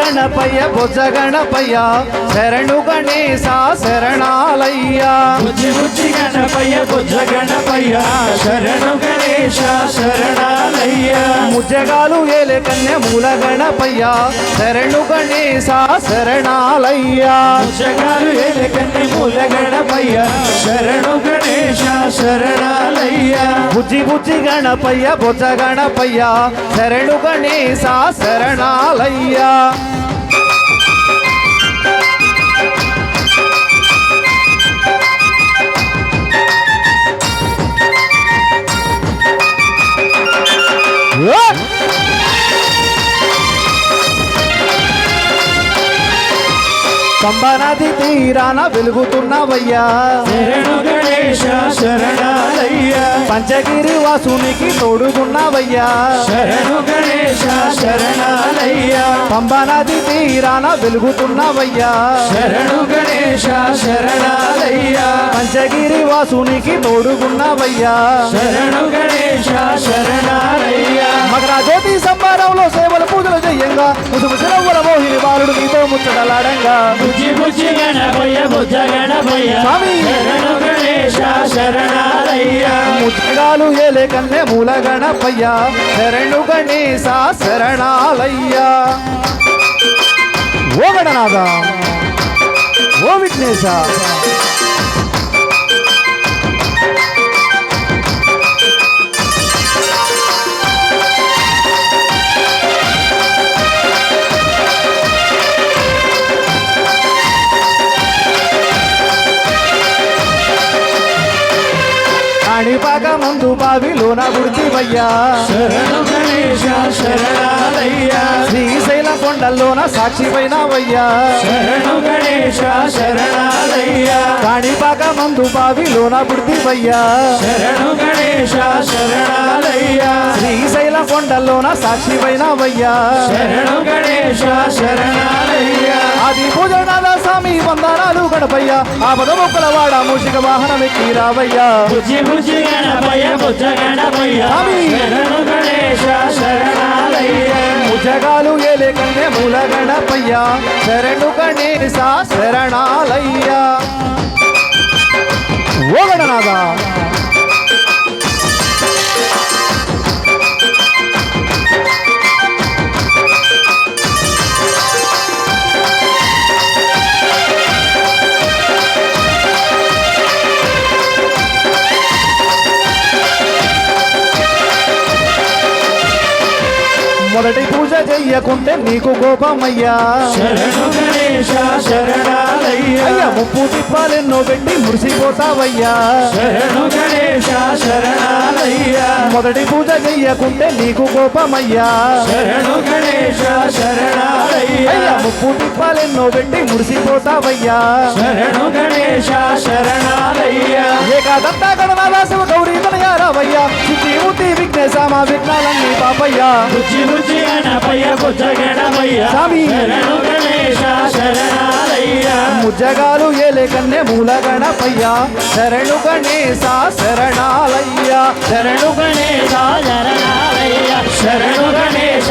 గణపయ్య బుజ్జ గణపయ్య శరణు గణేశ శరణాలయ్య. గణపయ్య బుజ్జ గణపయ్య శరణు శరణాలయ్య ముజ్జగాలు ఏలే కన్య మూల గణపయ్య. శరణు గణేశ శరణాలయ్య జగాలు ఎలకన్ని మూల గణపయ్య. శరణు గణేశ శరణాలయ్య బుజ్జి బుజ్జి గణపయ్య బుజ్జ గణపయ్య. శరణు గణేశ శరణాలయ్య పంబనది తీరాన వెలుగుతున్నవయ్యా. శరణు గణేశ శరణాలయ్య. పంచగిరి వాసునికి తోడుగున్నవయ్యా. శరణు గణేశ శరణాలయ్య. పంబనది తీరాన వెలుగుతున్నవయ్యా. శరణు గణేశ శరణాలయ్య. పంచగిరి వాసునికి తోడుగున్నవయ్యా. శరణు ముచ్చటలాడంగా బుజ్జి బుజ్జి గణపయ్య బుజ్జ గణపయ్య. స్వామి. గణేశ శరణాలయ్య. ముచ్చగాలు ఏలే కన్నె మూల గణపయ్య. శరణు గణేశ శరణాలయ్య. ఓ గణనాథ! ఓ విఘ్నేశ! కాణిపాక మందు బావిలోన గుడివయ్యా శరణు గణేశ శరణాలయ్య శ్రీశైల కొండల్లోన సాక్షివైనవయ్యా. శరణు గణేశ శరణాలయ్య కాణిపాక మందు బావిలోన గుడివయ్యా శరణు గణేశ శరణాలయ్య శ్రీశైల కొండల్లోన సాక్షివైనవయ్యా. శరణు గణేశ శరణ ఆది పూజనాథ స్వామి వందనాలు గణపయ్య. ఆపద మొక్కల వాడ మూషిక వాహనం ఎక్కి రావయ్యా ముజగాలు ఏలే కన్నే మూల గణపయ్య. శరణు గణేశ శరణాలయ్య. ఓ గణనాథ. మొదటి పూజ చెయ్యకుంటే నీకు కోపమయ్యా. అయ్యా ముప్పు తిప్పాలెన్నో పెట్టి మురిసిపోతావయ్యా. మొదటి పూజ చెయ్యకుంటే నీకు కోపమయ్యా. అయ్యా ముప్పు తిప్పాలెన్నో పెట్టి మురిసిపోతావయ్యా. గణేశ శరణాలయ్య ఏకాదంత గణనాదాశివ గౌరీ తనయారావయ్యా శుద్ధి ముట్టి విఘ్నేశ మా విఘ్నాలన్నీ పాపయ్యా. బుజ్జి బుజ్జి గణపయ్య బుజ్జ గణపయ్య స్వామి. శరణు గణేశ శరణాలయ్య ముజ్జగాలు ఏలే కన్నె మూల గణపయ్య. శరణు గణేశ శరణాలయ్య శరణు గణేశ శరణాలయ్య శరణు గణేశ